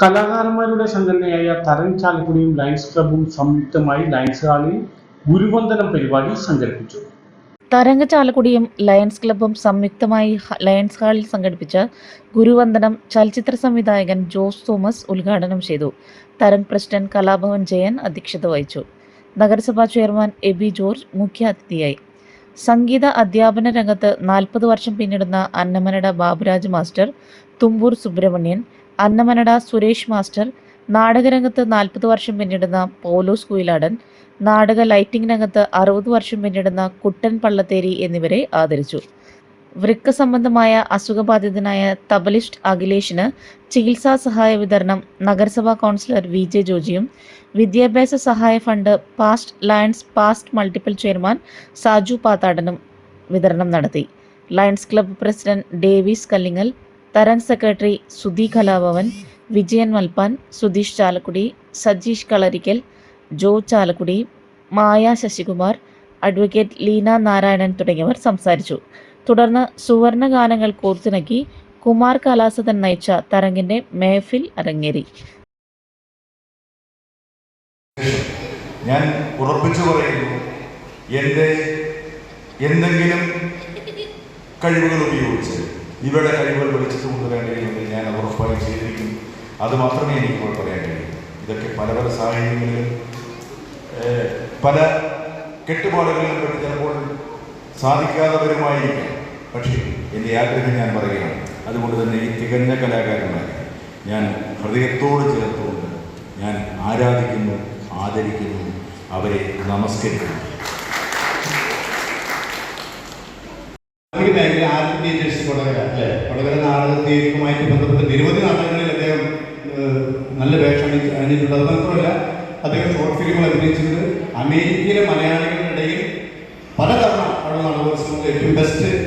കലാകാരന്മാരുടെ സംഘടനയായ തരം ചാലക്കുടിയും ലയൺസ് ക്ലബും സംയുക്തമായി ലയൺസ് ഹാളിൽ ഗുരുവന്ദനം പരിപാടി സംഘടിപ്പിച്ചു. തരംഗ ചാലക്കുടിയും ലയൺസ് ക്ലബ്ബും സംയുക്തമായി ലയൻസ് ഹാളിൽ സംഘടിപ്പിച്ച ഗുരുവന്ദനം ചലച്ചിത്ര സംവിധായകൻ ജോസ് തോമസ് ഉദ്ഘാടനം ചെയ്തു. തരംഗ് പ്രസിഡന്റ് കലാഭവൻ ജയൻ അധ്യക്ഷത വഹിച്ചു. നഗരസഭാ ചെയർമാൻ എബി ജോർജ് മുഖ്യാതിഥിയായി. സംഗീത അധ്യാപന രംഗത്ത് നാൽപ്പത് വർഷം പിന്നിടുന്ന അന്നമനട ബാബുരാജ് മാസ്റ്റർ തുമ്പൂർ സുബ്രഹ്മണ്യൻ അന്നമനട സുരേഷ് മാസ്റ്റർ നാടകരംഗത്ത് നാൽപ്പത് വർഷം പിന്നിടുന്ന പൗലോസ് കുയിലാടൻ നാടക ലൈറ്റിംഗ് രംഗത്ത് അറുപത് വർഷം പിന്നിടുന്ന കുട്ടൻ പള്ളത്തേരി എന്നിവരെ ആദരിച്ചു. വൃക്ക സംബന്ധമായ അസുഖബാധിതനായ തബലിസ്റ്റ് അഖിലേഷിന് ചികിത്സാ സഹായ വിതരണം നഗരസഭാ കൗൺസിലർ വി ജെ ജോജിയും വിദ്യാഭ്യാസ സഹായ fund past Lions past multiple chairman Saju പാത്താടനും വിതരണം നടത്തി. Lions club president Davis Kallingal Tharan secretary Sudhi Kalabhavan Vijayan Malpan Sudheesh Chalakudy Sajeesh Kalarikkal Jo Chalakudy Maya Sasikumar advocate Leena Narayanan തുടങ്ങിയവർ സംസാരിച്ചു. തുടർന്ന് സുവർണ ഗാനങ്ങൾ കോർത്തിണക്കി കുമാർ കലാസതൻ നയിച്ച തരംഗിന്റെ മേഫിൽ അരങ്ങേറി. ഞാൻ ഉറപ്പിച്ചു പറയുന്നു എന്റെ എന്തെങ്കിലും കഴിവുകൾ ഉപയോഗിച്ച് ഇവരുടെ കഴിവുകൾ വെളിച്ചത്ത് കൊണ്ടുവരേണ്ടതിൽ ഞാൻ ഉറപ്പായും ചെയ്തിരിക്കും. അത് മാത്രമേ എനിക്ക് എനിക്കിപ്പോൾ പറയാൻ കഴിയൂ. ഇതൊക്കെ പല പല സാഹചര്യങ്ങളിലും പല കെട്ടുപാടുകളിലും പെട്ട് ചിലപ്പോൾ സാധിക്കാതെ വരുമായിരിക്കാം പക്ഷേ എന്റെ ആഗ്രഹം ഞാൻ പറയുകയാണ്. അതുകൊണ്ട് തന്നെ ഈ തികഞ്ഞ കലാകാരന്മാരെ ഞാൻ ഹൃദയത്തോട് ചേർത്തുകൊണ്ട് ഞാൻ ആരാധിക്കുന്നു ആദരിക്കുന്നു അവരെ നമസ്കരിക്കുന്നു. മേഖല കൊടകര അല്ലേ? കൊടകര നാടകത്തേക്കുമായിട്ട് ബന്ധപ്പെട്ട് നിരവധി നാടകങ്ങളിൽ അദ്ദേഹം നല്ല വേഷം അണി- അണിഞ്ഞിട്ടുണ്ട് അത് മാത്രമല്ല അദ്ദേഹം ഷോർട്ട് ഫിലിമുകൾ അഭിനയിച്ചിട്ടുണ്ട്. അമേരിക്കയിലെ മലയാളികളുടെ ഇടയിൽ പലതവണ അവിടെ നടന്ന ഏറ്റവും ബെസ്റ്റ്